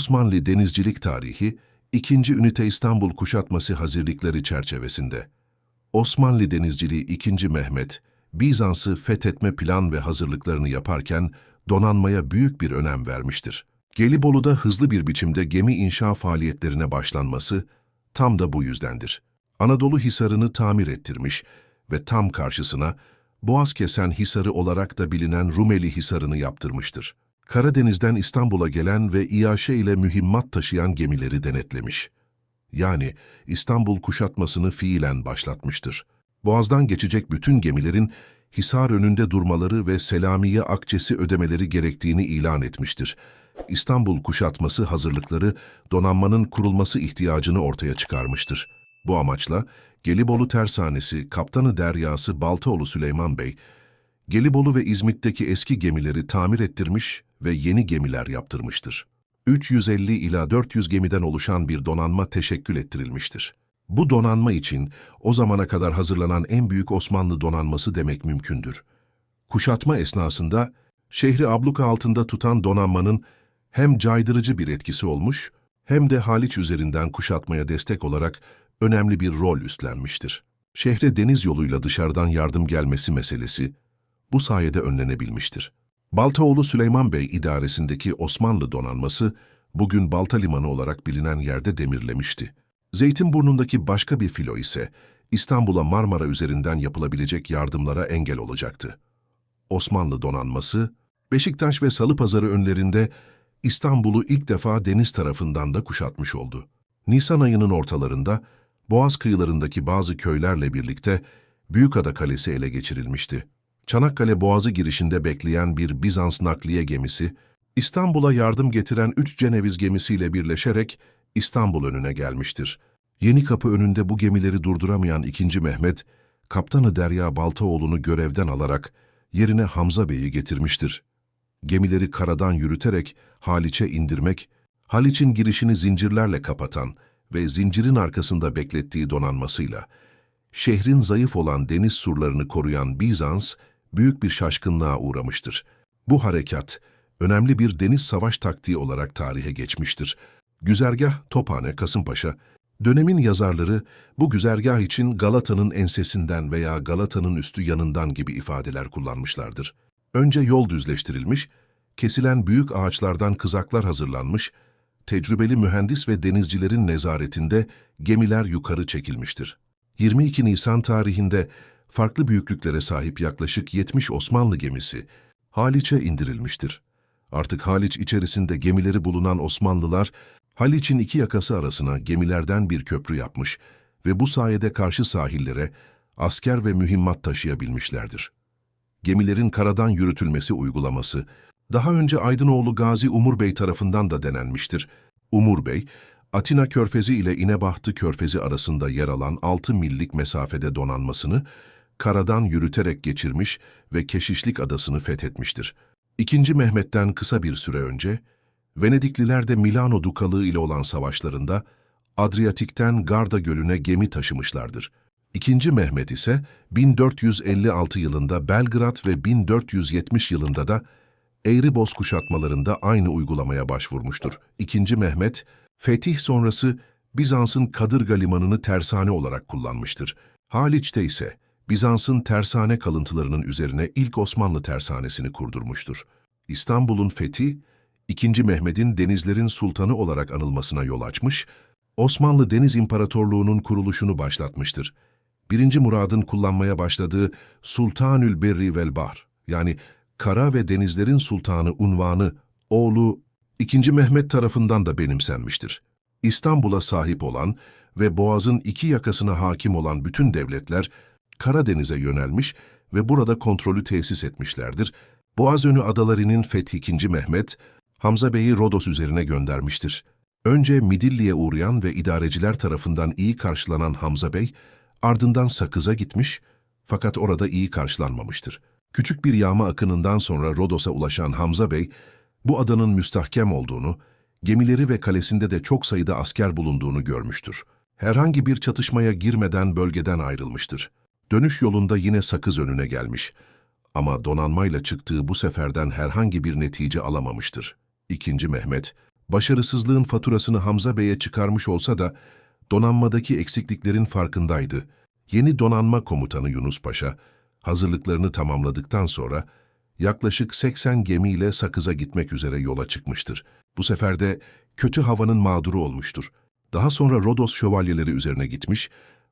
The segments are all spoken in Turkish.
Osmanlı denizcilik tarihi, 2. Ünite İstanbul kuşatması hazırlıkları çerçevesinde. Osmanlı denizciliği 2. Mehmet, Bizans'ı fethetme plan ve hazırlıklarını yaparken donanmaya büyük bir önem vermiştir. Gelibolu'da hızlı bir biçimde gemi inşa faaliyetlerine başlanması tam da bu yüzdendir. Anadolu Hisarı'nı tamir ettirmiş ve tam karşısına Boğazkesen Hisarı olarak da bilinen Rumeli Hisarı'nı yaptırmıştır. Karadeniz'den İstanbul'a gelen ve İyaşe ile mühimmat taşıyan gemileri denetlemiş. Yani İstanbul kuşatmasını fiilen başlatmıştır. Boğaz'dan geçecek bütün gemilerin Hisar önünde durmaları ve Selamiye akçesi ödemeleri gerektiğini ilan etmiştir. İstanbul kuşatması hazırlıkları donanmanın kurulması ihtiyacını ortaya çıkarmıştır. Bu amaçla Gelibolu Tersanesi Kaptanı Deryası Baltaoğlu Süleyman Bey, Gelibolu ve İzmit'teki eski gemileri tamir ettirmiş ve yeni gemiler yaptırmıştır. 350 ila 400 gemiden oluşan bir donanma teşekkül ettirilmiştir. Bu donanma için o zamana kadar hazırlanan en büyük Osmanlı donanması demek mümkündür. Kuşatma esnasında şehri abluka altında tutan donanmanın hem caydırıcı bir etkisi olmuş hem de Haliç üzerinden kuşatmaya destek olarak önemli bir rol üstlenmiştir. Şehre deniz yoluyla dışarıdan yardım gelmesi meselesi bu sayede önlenebilmiştir. Baltaoğlu Süleyman Bey idaresindeki Osmanlı donanması bugün Balta Limanı olarak bilinen yerde demirlemişti. Zeytinburnu'ndaki başka bir filo ise İstanbul'a Marmara üzerinden yapılabilecek yardımlara engel olacaktı. Osmanlı donanması, Beşiktaş ve Salıpazarı önlerinde İstanbul'u ilk defa deniz tarafından da kuşatmış oldu. Nisan ayının ortalarında Boğaz kıyılarındaki bazı köylerle birlikte Büyükada Kalesi ele geçirilmişti. Çanakkale Boğazı girişinde bekleyen bir Bizans nakliye gemisi, İstanbul'a yardım getiren üç Ceneviz gemisiyle birleşerek İstanbul önüne gelmiştir. Yeni kapı önünde bu gemileri durduramayan 2. Mehmet, Kaptanı Derya Baltaoğlu'nu görevden alarak yerine Hamza Bey'i getirmiştir. Gemileri karadan yürüterek Haliç'e indirmek, Haliç'in girişini zincirlerle kapatan ve zincirin arkasında beklettiği donanmasıyla, şehrin zayıf olan deniz surlarını koruyan Bizans, büyük bir şaşkınlığa uğramıştır. Bu harekat, önemli bir deniz savaş taktiği olarak tarihe geçmiştir. Güzergah Tophane, Kasımpaşa, dönemin yazarları bu güzergah için Galata'nın ensesinden veya Galata'nın üstü yanından gibi ifadeler kullanmışlardır. Önce yol düzleştirilmiş, kesilen büyük ağaçlardan kızaklar hazırlanmış, tecrübeli mühendis ve denizcilerin nezaretinde gemiler yukarı çekilmiştir. 22 Nisan tarihinde farklı büyüklüklere sahip yaklaşık 70 Osmanlı gemisi Haliç'e indirilmiştir. Artık Haliç içerisinde gemileri bulunan Osmanlılar, Haliç'in iki yakası arasına gemilerden bir köprü yapmış ve bu sayede karşı sahillere asker ve mühimmat taşıyabilmişlerdir. Gemilerin karadan yürütülmesi uygulaması, daha önce Aydınoğlu Gazi Umur Bey tarafından da denenmiştir. Umur Bey, Atina Körfezi ile İnebahtı Körfezi arasında yer alan 6 millik mesafede donanmasını karadan yürüterek geçirmiş ve Keşişlik Adası'nı fethetmiştir. İkinci Mehmet'ten kısa bir süre önce, Venedikliler de Milano Dukalığı ile olan savaşlarında Adriyatik'ten Garda Gölü'ne gemi taşımışlardır. İkinci Mehmet ise 1456 yılında Belgrad ve 1470 yılında da Eğriboz kuşatmalarında aynı uygulamaya başvurmuştur. İkinci Mehmet, fetih sonrası Bizans'ın Kadırga limanını tersane olarak kullanmıştır. Haliç'te ise Bizans'ın tersane kalıntılarının üzerine ilk Osmanlı tersanesini kurdurmuştur. İstanbul'un fethi, II. Mehmet'in denizlerin sultanı olarak anılmasına yol açmış, Osmanlı Deniz İmparatorluğu'nun kuruluşunu başlatmıştır. 1. Murad'ın kullanmaya başladığı Sultanül Berri vel Bahr, yani kara ve denizlerin sultanı unvanı oğlu II. Mehmet tarafından da benimsenmiştir. İstanbul'a sahip olan ve Boğaz'ın iki yakasına hakim olan bütün devletler Karadeniz'e yönelmiş ve burada kontrolü tesis etmişlerdir. Boğazönü adalarının fethi II. Mehmet, Hamza Bey'i Rodos üzerine göndermiştir. Önce Midilli'ye uğrayan ve idareciler tarafından iyi karşılanan Hamza Bey, ardından Sakız'a gitmiş fakat orada iyi karşılanmamıştır. Küçük bir yağma akınından sonra Rodos'a ulaşan Hamza Bey, bu adanın müstahkem olduğunu, gemileri ve kalesinde de çok sayıda asker bulunduğunu görmüştür. Herhangi bir çatışmaya girmeden bölgeden ayrılmıştır. Dönüş yolunda yine Sakız önüne gelmiş. Ama donanmayla çıktığı bu seferden herhangi bir netice alamamıştır. İkinci Mehmet, Başarısızlığın faturasını Hamza Bey'e çıkarmış olsa da donanmadaki eksikliklerin farkındaydı. Yeni donanma komutanı Yunus Paşa, hazırlıklarını tamamladıktan sonra yaklaşık 80 gemiyle Sakız'a gitmek üzere yola çıkmıştır. Bu sefer de kötü havanın mağduru olmuştur. Daha sonra Rodos şövalyeleri üzerine gitmiş,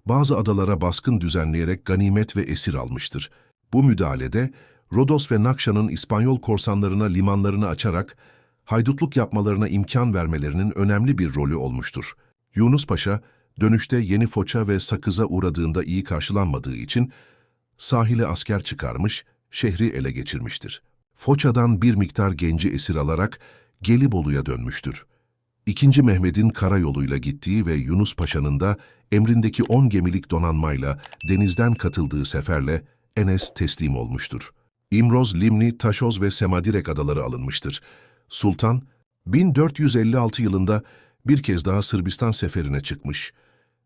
bazı adalara baskın düzenleyerek ganimet ve esir almıştır. Bu müdahalede Rodos ve Nakşa'nın İspanyol korsanlarına limanlarını açarak haydutluk yapmalarına imkan vermelerinin önemli bir rolü olmuştur. Yunus Paşa, dönüşte Yeni Foça ve Sakız'a uğradığında iyi karşılanmadığı için sahile asker çıkarmış, şehri ele geçirmiştir. Foça'dan bir miktar genci esir alarak Gelibolu'ya dönmüştür. İkinci Mehmet'in karayoluyla gittiği ve Yunus Paşa'nın da emrindeki 10 gemilik donanmayla denizden katıldığı seferle Enes teslim olmuştur. İmroz, Limni, Taşoz ve Semadirek adaları alınmıştır. Sultan, 1456 yılında bir kez daha Sırbistan seferine çıkmış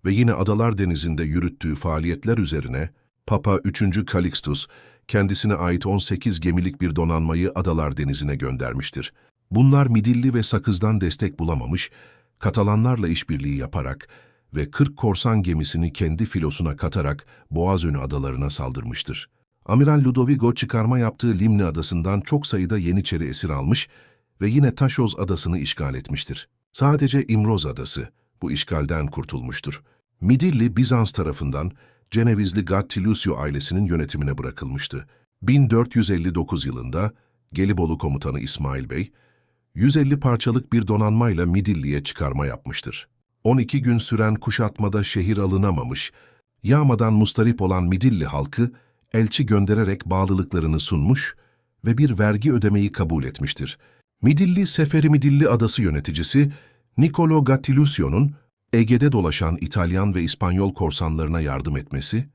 ve yine Adalar Denizi'nde yürüttüğü faaliyetler üzerine Papa 3. Calixtus kendisine ait 18 gemilik bir donanmayı Adalar Denizi'ne göndermiştir. Bunlar Midilli ve Sakız'dan destek bulamamış, Katalanlarla işbirliği yaparak ve 40 korsan gemisini kendi filosuna katarak Boğazönü adalarına saldırmıştır. Amiral Ludovigo çıkarma yaptığı Limni adasından çok sayıda Yeniçeri esir almış ve yine Taşoz adasını işgal etmiştir. Sadece İmroz adası bu işgalden kurtulmuştur. Midilli Bizans tarafından Cenevizli Gattilusio ailesinin yönetimine bırakılmıştı. 1459 yılında Gelibolu komutanı İsmail Bey, 150 parçalık bir donanmayla Midilli'ye çıkarma yapmıştır. 12 gün süren kuşatmada şehir alınamamış, yağmadan mustarip olan Midilli halkı elçi göndererek bağlılıklarını sunmuş ve bir vergi ödemeyi kabul etmiştir. Midilli Seferi Midilli adası yöneticisi Niccolo Gattilusio'nun Ege'de dolaşan İtalyan ve İspanyol korsanlarına yardım etmesi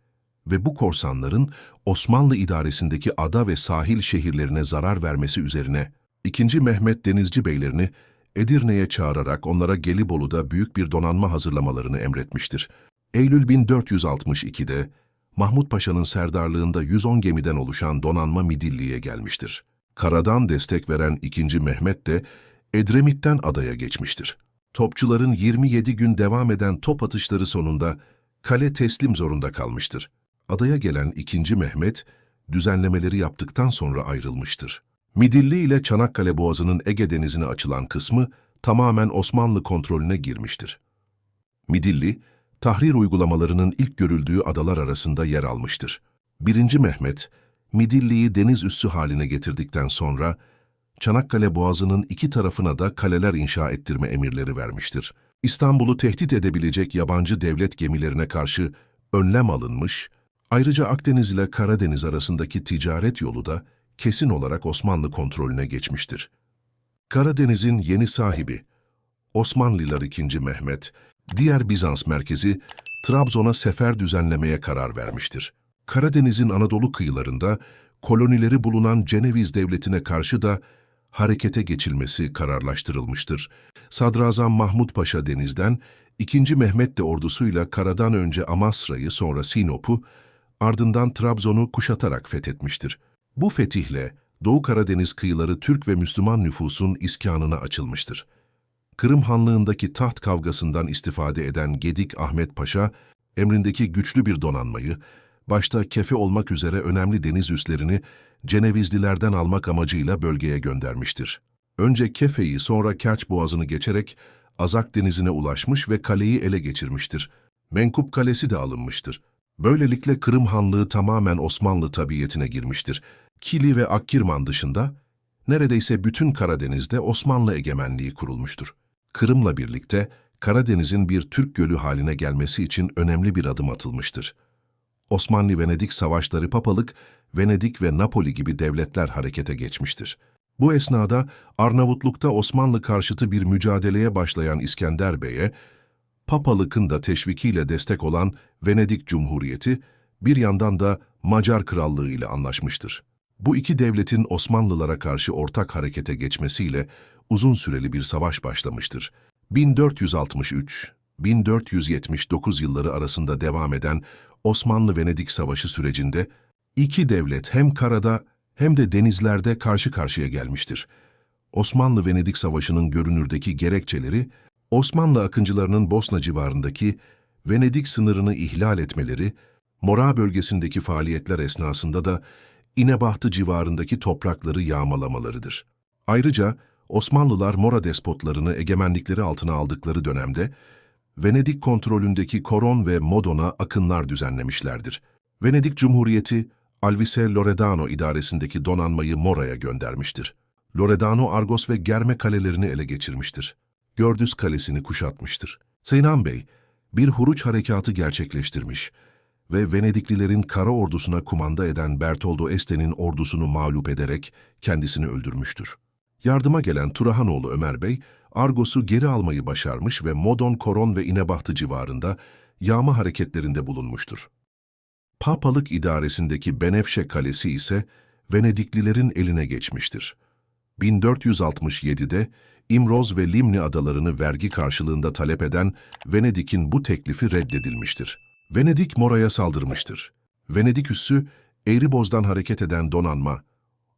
ve bu korsanların Osmanlı idaresindeki ada ve sahil şehirlerine zarar vermesi üzerine 2. Mehmet Denizci Beylerini Edirne'ye çağırarak onlara Gelibolu'da büyük bir donanma hazırlamalarını emretmiştir. Eylül 1462'de Mahmut Paşa'nın serdarlığında 110 gemiden oluşan donanma Midilli'ye gelmiştir. Karadan destek veren 2. Mehmet de Edremit'ten adaya geçmiştir. Topçuların 27 gün devam eden top atışları sonunda kale teslim zorunda kalmıştır. Adaya gelen 2. Mehmet, düzenlemeleri yaptıktan sonra ayrılmıştır. Midilli ile Çanakkale Boğazı'nın Ege Denizi'ne açılan kısmı tamamen Osmanlı kontrolüne girmiştir. Midilli, tahrir uygulamalarının ilk görüldüğü adalar arasında yer almıştır. 1. Mehmet, Midilli'yi deniz üssü haline getirdikten sonra Çanakkale Boğazı'nın iki tarafına da kaleler inşa ettirme emirleri vermiştir. İstanbul'u tehdit edebilecek yabancı devlet gemilerine karşı önlem alınmış, ayrıca Akdeniz ile Karadeniz arasındaki ticaret yolu da kesin olarak Osmanlı kontrolüne geçmiştir. Karadeniz'in yeni sahibi, Osmanlılar II. Mehmet, diğer Bizans merkezi Trabzon'a sefer düzenlemeye karar vermiştir. Karadeniz'in Anadolu kıyılarında kolonileri bulunan Ceneviz devletine karşı da harekete geçilmesi kararlaştırılmıştır. Sadrazam Mahmud Paşa denizden, 2. Mehmet de ordusuyla karadan önce Amasra'yı sonra Sinop'u, ardından Trabzon'u kuşatarak fethetmiştir. Bu fetihle Doğu Karadeniz kıyıları Türk ve Müslüman nüfusun iskanına açılmıştır. Kırım Hanlığındaki taht kavgasından istifade eden Gedik Ahmet Paşa, emrindeki güçlü bir donanmayı, başta kefe olmak üzere önemli deniz üslerini Cenevizlilerden almak amacıyla bölgeye göndermiştir. Önce Kefe'yi sonra Kerç Boğazı'nı geçerek Azak Denizi'ne ulaşmış ve kaleyi ele geçirmiştir. Menkup Kalesi de alınmıştır. Böylelikle Kırım Hanlığı tamamen Osmanlı tabiyetine girmiştir. Kili ve Akkirman dışında neredeyse bütün Karadeniz'de Osmanlı egemenliği kurulmuştur. Kırım'la birlikte Karadeniz'in bir Türk gölü haline gelmesi için önemli bir adım atılmıştır. Osmanlı-Venedik savaşları papalık, Venedik ve Napoli gibi devletler harekete geçmiştir. Bu esnada Arnavutluk'ta Osmanlı karşıtı bir mücadeleye başlayan İskender Bey'e, Papalık'ın da teşvikiyle destek olan Venedik Cumhuriyeti, bir yandan da Macar Krallığı ile anlaşmıştır. Bu iki devletin Osmanlılara karşı ortak harekete geçmesiyle uzun süreli bir savaş başlamıştır. 1463-1479 yılları arasında devam eden Osmanlı-Venedik Savaşı sürecinde iki devlet hem karada hem de denizlerde karşı karşıya gelmiştir. Osmanlı-Venedik Savaşı'nın görünürdeki gerekçeleri, Osmanlı akıncılarının Bosna civarındaki Venedik sınırını ihlal etmeleri, Mora bölgesindeki faaliyetler esnasında da İnebahtı civarındaki toprakları yağmalamalarıdır. Ayrıca Osmanlılar Mora despotlarını egemenlikleri altına aldıkları dönemde Venedik kontrolündeki Koron ve Modon'a akınlar düzenlemişlerdir. Venedik Cumhuriyeti, Alvise Loredano idaresindeki donanmayı Mora'ya göndermiştir. Loredano, Argos ve Germe kalelerini ele geçirmiştir. Gördüz Kalesi'ni kuşatmıştır. Seynan Bey, bir huruç harekatı gerçekleştirmiş ve Venediklilerin kara ordusuna kumanda eden Bertoldo Este'nin ordusunu mağlup ederek kendisini öldürmüştür. Yardıma gelen Turahanoğlu Ömer Bey, Argos'u geri almayı başarmış ve Modon, Koron ve İnebahtı civarında yağma hareketlerinde bulunmuştur. Papalık idaresindeki Benefşe Kalesi ise Venediklilerin eline geçmiştir. 1467'de İmroz ve Limni adalarını vergi karşılığında talep eden Venedik'in bu teklifi reddedilmiştir. Venedik Mora'ya saldırmıştır. Venedik üssü, Eğriboz'dan hareket eden donanma,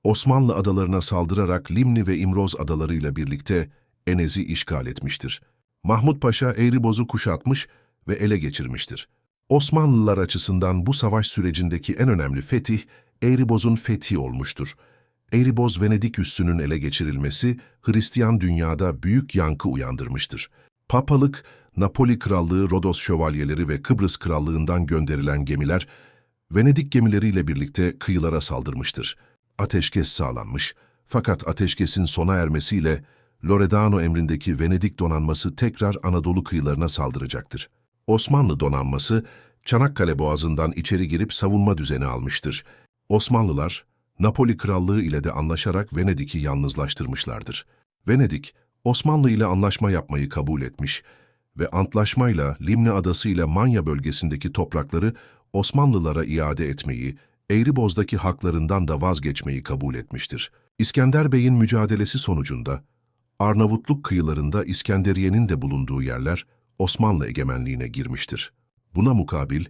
Osmanlı adalarına saldırarak Limni ve İmroz adalarıyla birlikte Enez'i işgal etmiştir. Mahmut Paşa Eğriboz'u kuşatmış ve ele geçirmiştir. Osmanlılar açısından bu savaş sürecindeki en önemli fetih, Eğriboz'un fethi olmuştur. Eğriboz Venedik üssünün ele geçirilmesi, Hristiyan dünyada büyük yankı uyandırmıştır. Papalık, Napoli Krallığı, Rodos Şövalyeleri ve Kıbrıs Krallığından gönderilen gemiler, Venedik gemileriyle birlikte kıyılara saldırmıştır. Ateşkes sağlanmış, fakat ateşkesin sona ermesiyle Loredano emrindeki Venedik donanması tekrar Anadolu kıyılarına saldıracaktır. Osmanlı donanması, Çanakkale Boğazı'ndan içeri girip savunma düzeni almıştır. Osmanlılar, Napoli Krallığı ile de anlaşarak Venedik'i yalnızlaştırmışlardır. Venedik, Osmanlı ile anlaşma yapmayı kabul etmiş ve antlaşmayla Limni Adası ile Manya bölgesindeki toprakları Osmanlılara iade etmeyi, Eğriboz'daki haklarından da vazgeçmeyi kabul etmiştir. İskender Bey'in mücadelesi sonucunda, Arnavutluk kıyılarında İskenderiye'nin de bulunduğu yerler Osmanlı egemenliğine girmiştir. Buna mukabil,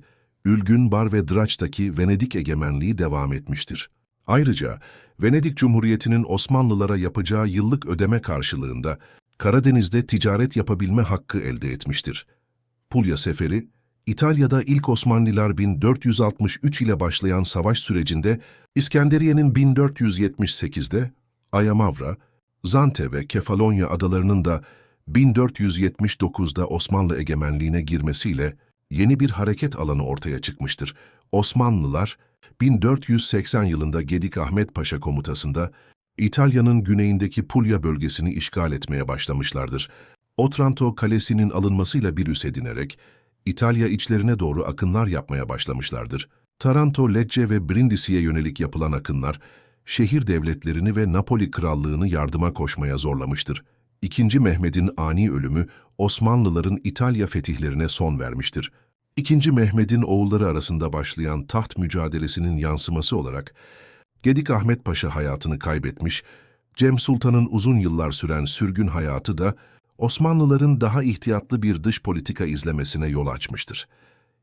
Ülgün, Bar ve Draç'taki Venedik egemenliği devam etmiştir. Ayrıca Venedik Cumhuriyeti'nin Osmanlılara yapacağı yıllık ödeme karşılığında Karadeniz'de ticaret yapabilme hakkı elde etmiştir. Pulya Seferi, İtalya'da ilk Osmanlılar 1463 ile başlayan savaş sürecinde İskenderiye'nin 1478'de Ayamavra, Zante ve Kefalonya adalarının da 1479'da Osmanlı egemenliğine girmesiyle yeni bir hareket alanı ortaya çıkmıştır. Osmanlılar, 1480 yılında Gedik Ahmet Paşa komutasında İtalya'nın güneyindeki Puglia bölgesini işgal etmeye başlamışlardır. Otranto Kalesi'nin alınmasıyla bir üs edinerek İtalya içlerine doğru akınlar yapmaya başlamışlardır. Taranto, Lecce ve Brindisi'ye yönelik yapılan akınlar, şehir devletlerini ve Napoli krallığını yardıma koşmaya zorlamıştır. İkinci Mehmet'in ani ölümü Osmanlıların İtalya fetihlerine son vermiştir. İkinci Mehmet'in oğulları arasında başlayan taht mücadelesinin yansıması olarak Gedik Ahmet Paşa hayatını kaybetmiş, Cem Sultan'ın uzun yıllar süren sürgün hayatı da Osmanlıların daha ihtiyatlı bir dış politika izlemesine yol açmıştır.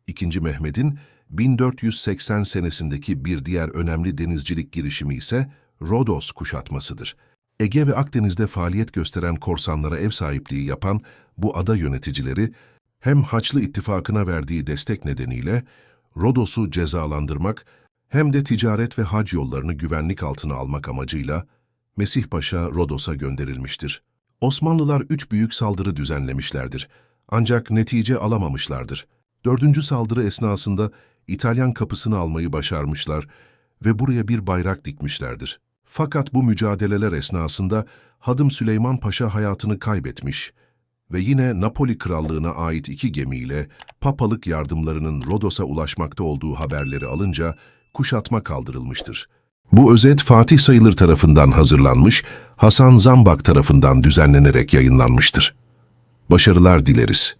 İkinci Mehmet'in 1480 senesindeki bir diğer önemli denizcilik girişimi ise Rodos kuşatmasıdır. Ege ve Akdeniz'de faaliyet gösteren korsanlara ev sahipliği yapan bu ada yöneticileri, hem Haçlı İttifakı'na verdiği destek nedeniyle Rodos'u cezalandırmak hem de ticaret ve hac yollarını güvenlik altına almak amacıyla Mesih Paşa Rodos'a gönderilmiştir. Osmanlılar üç büyük saldırı düzenlemişlerdir. Ancak netice alamamışlardır. Dördüncü saldırı esnasında İtalyan kapısını almayı başarmışlar ve buraya bir bayrak dikmişlerdir. Fakat bu mücadeleler esnasında Hadım Süleyman Paşa hayatını kaybetmiş ve yine Napoli Krallığı'na ait iki gemiyle papalık yardımlarının Rodos'a ulaşmakta olduğu haberleri alınca kuşatma kaldırılmıştır. Bu özet Fatih Sayılır tarafından hazırlanmış, Hasan Zambak tarafından düzenlenerek yayınlanmıştır. Başarılar dileriz.